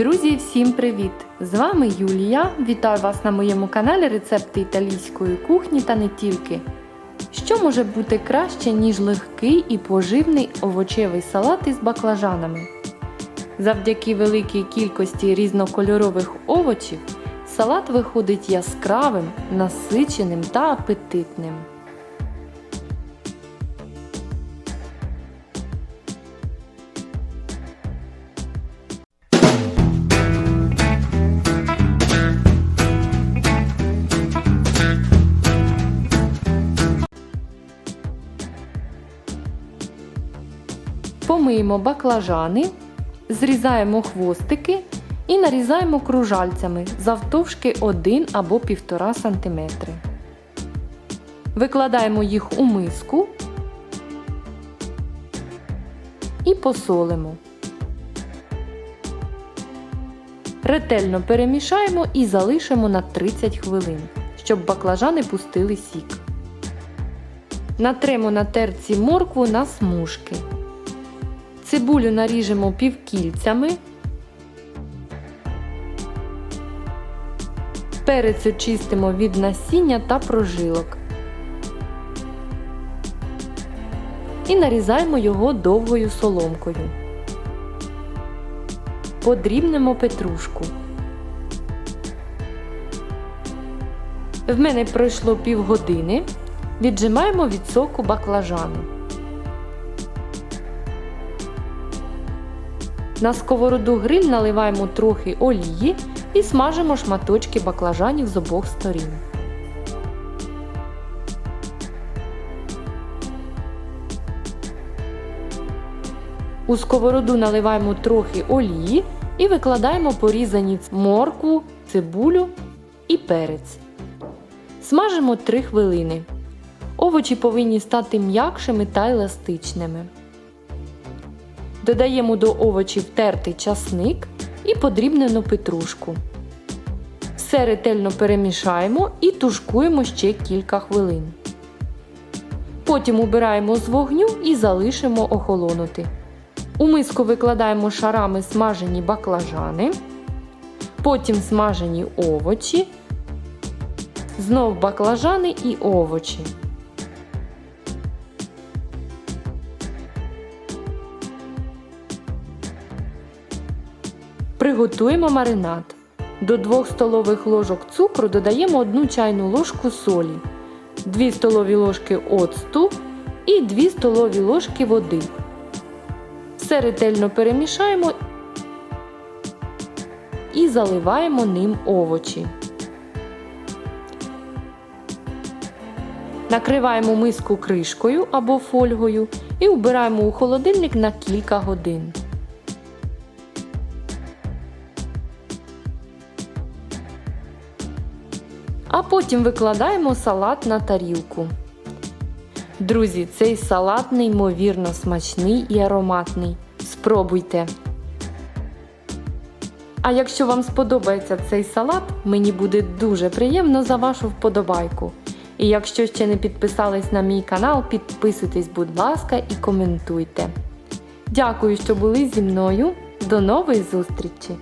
Друзі, всім привіт! З вами Юлія. Вітаю вас на моєму каналі Рецепти італійської кухні та не тільки. Що може бути краще, ніж легкий і поживний овочевий салат із баклажанами? Завдяки великій кількості різнокольорових овочів салат виходить яскравим, насиченим та апетитним. Помиємо баклажани, зрізаємо хвостики і нарізаємо кружальцями завтовшки 1 або 1,5 см. Викладаємо їх у миску і посолимо. Ретельно перемішаємо і залишимо на 30 хвилин, щоб баклажани пустили сік. Натремо на терці моркву на смужки. Цибулю наріжемо півкільцями. Перець очистимо від насіння та прожилок. І нарізаємо його довгою соломкою. Подрібнемо петрушку. В мене пройшло півгодини. Віджимаємо від соку баклажану. На сковороду гриль наливаємо трохи олії і смажимо шматочки баклажанів з обох сторін. У сковороду наливаємо трохи олії і викладаємо порізані моркву, цибулю і перець. Смажимо 3 хвилини. Овочі повинні стати м'якшими та еластичними. Додаємо до овочів тертий часник і подрібнену петрушку. Все ретельно перемішаємо і тушкуємо ще кілька хвилин. Потім убираємо з вогню і залишимо охолонути. У миску викладаємо шарами смажені баклажани, потім смажені овочі, знов баклажани і овочі. Приготуємо маринад. До 2 столових ложок цукру додаємо 1 чайну ложку солі, 2 столові ложки оцту і 2 столові ложки води. Все ретельно перемішаємо і заливаємо ним овочі. Накриваємо миску кришкою або фольгою і вбираємо у холодильник на кілька годин. А потім викладаємо салат на тарілку. Друзі, цей салат неймовірно смачний і ароматний. Спробуйте! А якщо вам сподобається цей салат, мені буде дуже приємно за вашу вподобайку. І якщо ще не підписались на мій канал, підписуйтесь, будь ласка, і коментуйте. Дякую, що були зі мною. До нової зустрічі!